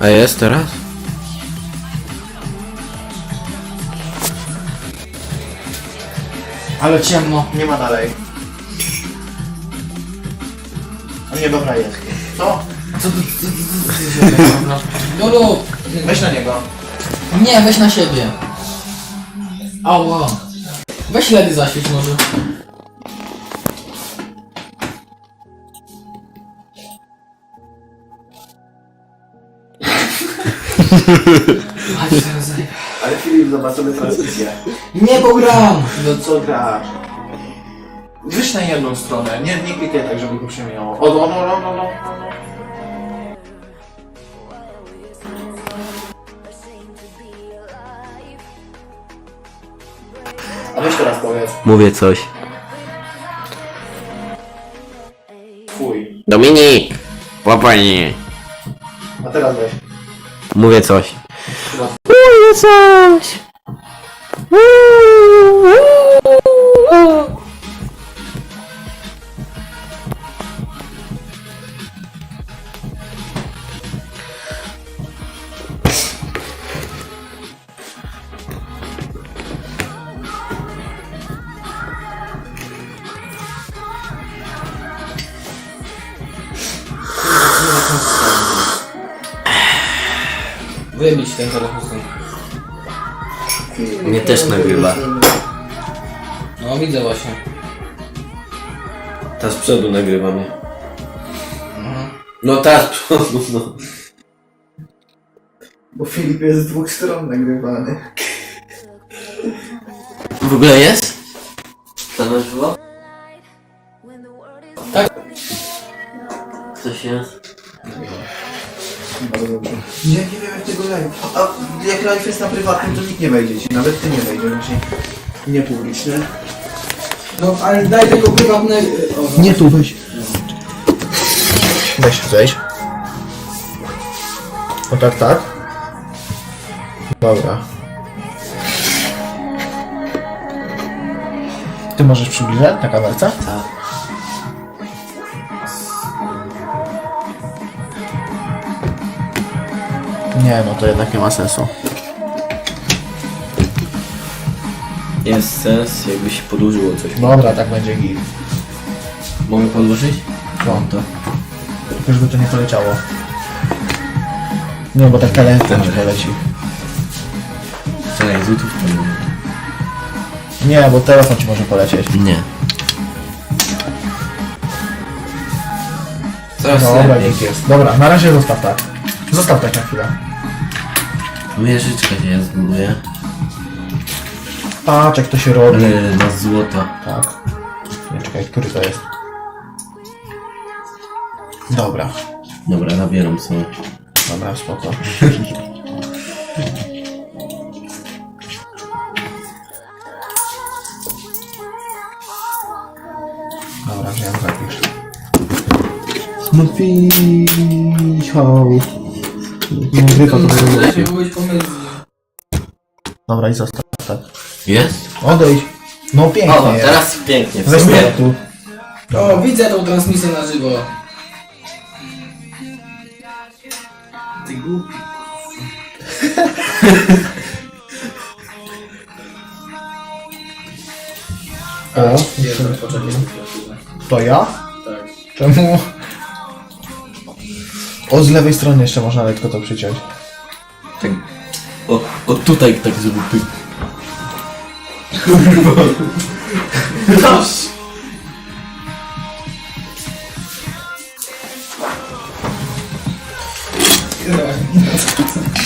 A jest teraz? Ale ciemno, nie ma dalej. A nie, dobra jest. Co? Co ty, co ty, co ty, co ty, Lulu! Weź na niego. Nie, weź na siebie. Ała. Weź ledy zaświeć może. Ale Filip, zobaczymy transmisję. Nie pogram! No co grasz? Wyjdź na jedną stronę, nie, nie klikaj tak, żeby go przemieniało. O, no, no, no, no, no. A weź teraz powiedz. Mówię coś. Twój. Dominik! Łapanie! A teraz weź. Mówię coś. Mówię coś! Wybić ten telefon stąd. Mnie też nagrywa. No widzę właśnie. Ta z przodu nagrywa mnie. No ta z przodu, no. Bo Filip jest z dwóch stron nagrywany. W ogóle jest? To na żywo? Tak. Coś jest? Bardzo dobrze. Nie, nie wiem jak tego live. A jak live jest na prywatnym, to nikt nie wejdzie ci. Nawet ty nie wejdziesz, raczej nie publiczny. No ale daj tego prywatnego... O, Nie tu, weź. Weź, zejdź. O tak, tak. Dobra. Ty możesz przybliżać na kamerce? Tak. Nie, no to jednak nie ma sensu. Jest sens, jakby się podłużyło coś. Dobra, tak będzie git. Mogę podłożyć? No to. Tylko żeby to nie poleciało. Nie, bo tak talent nie poleci. Czekaj, z YouTube to mówię. Nie, bo telefon ci może polecieć. Nie. Coraz No, dobra, lepiej. git jest. Dobra, na razie zostaw tak. Zostaw tak na chwilę. Wieżyczka się ja zbuduję. Patrz jak to się robi. Ale na złota. Tak. Nie, czekaj, który to jest? Dobra. Dobra, nabieram sobie. Dobra, spoko. Dobra, wiem, zapisz. No pichał. Nie grypa to byłeś pomiędzy. Dobra, i zostaw tak. Jest? Odejdź. No pięknie O, jest. teraz pięknie. w Weź sumie. mnie tu. O, widzę tą transmisję na żywo. Ty głupi. O, poczekaj chwilę. to ja? Tak. Czemu? O, z lewej strony jeszcze można lekko to przyciąć. Tak. O, o tutaj tak. Proszę.